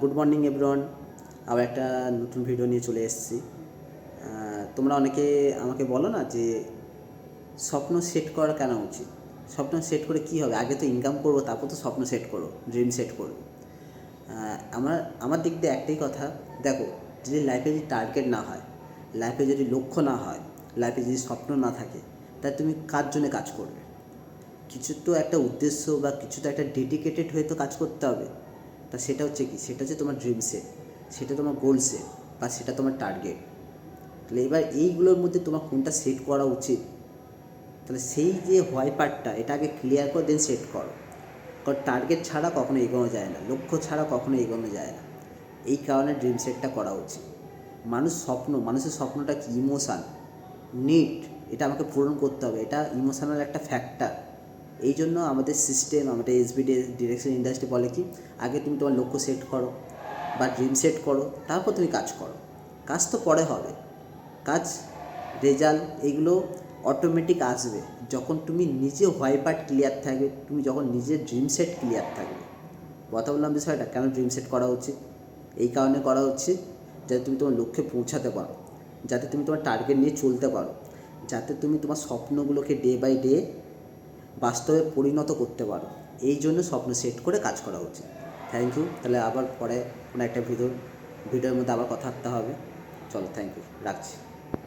Good morning everyone আবার একটা নতুন ভিডিও নিয়ে চলে এসেছি। তোমরা অনেকে আমাকে বলো না যে স্বপ্ন সেট করা কেন উচিত? স্বপ্ন সেট করে কি হবে? আগে তো ইনকাম করব, তারপর তো স্বপ্ন সেট করো ড্রিম সেট করো আমার আমার দিক দিয়ে একটাই কথা, দেখো, যদি লাইফে যদি টার্গেট না হয় লাইফে যদি লক্ষ্য না হয় লাইফে যদি স্বপ্ন না থাকে, তাহলে তুমি কার জন্য কাজ করবে? কিছু তো একটা উদ্দেশ্য বা কিছু তো একটা ডেডিকেটেড হয়ে তো কাজ করতে হবে। তা সেটা হচ্ছে কি? সেটা হচ্ছে তোমার ড্রিম সেট সেটা তোমার গোল সেট বা সেটা তোমার টার্গেট তাহলে এবার এইগুলোর মধ্যে তোমার কোনটা সেট করা উচিত? তাহলে সেই যে হোয়াই পার্টটা এটা আগে ক্লিয়ার করে দেন সেট করো। কারণ টার্গেট ছাড়া কখনো এগোনো যায় না, লক্ষ্য ছাড়া কখনো এগোনো যায় না। এই কারণে ড্রিম সেটটা করা উচিত। মানুষ স্বপ্ন, মানুষের স্বপ্নটা কি? ইমোশান নিড এটা আমাকে পূরণ করতে হবে। এটা ইমোশনাল একটা ফ্যাক্টর এই জন্য আমাদের সিস্টেম আমাদের এসবিডি ডিরেকশন ইন্ডাস্ট্রি বলে কি, আগে তুমি তোমার লক্ষ্য সেট করো বা ড্রিম সেট করো, তারপর তুমি কাজ করো। কাজ তো পরে হবে। কাজ রেজাল্ট এগুলো অটোমেটিক আসবে। যখন তুমি নিজে হোয়াই পার্ট ক্লিয়ার থাকবে, তুমি যখন নিজের ড্রিম সেট ক্লিয়ার থাকবে। কথা বললাম বিষয়টা, কেন ড্রিম সেট করা উচিত? এই কারণে করা উচিত যাতে তুমি তোমার লক্ষ্যে পৌঁছাতে পারো। যাতে তুমি তোমার টার্গেট নিয়ে চলতে পারো। যাতে তুমি তোমার স্বপ্নগুলোকে ডে বাই ডে বাস্তবে পরিণত করতে পারো। এই জন্য স্বপ্ন সেট করে কাজ করা উচিত। থ্যাংক ইউ তাহলে আবার পরে কোনো একটা ভিডিও, ভিডিওর মধ্যে আবার কথাবার্তা হবে। চলো থ্যাংক ইউ রাখছি।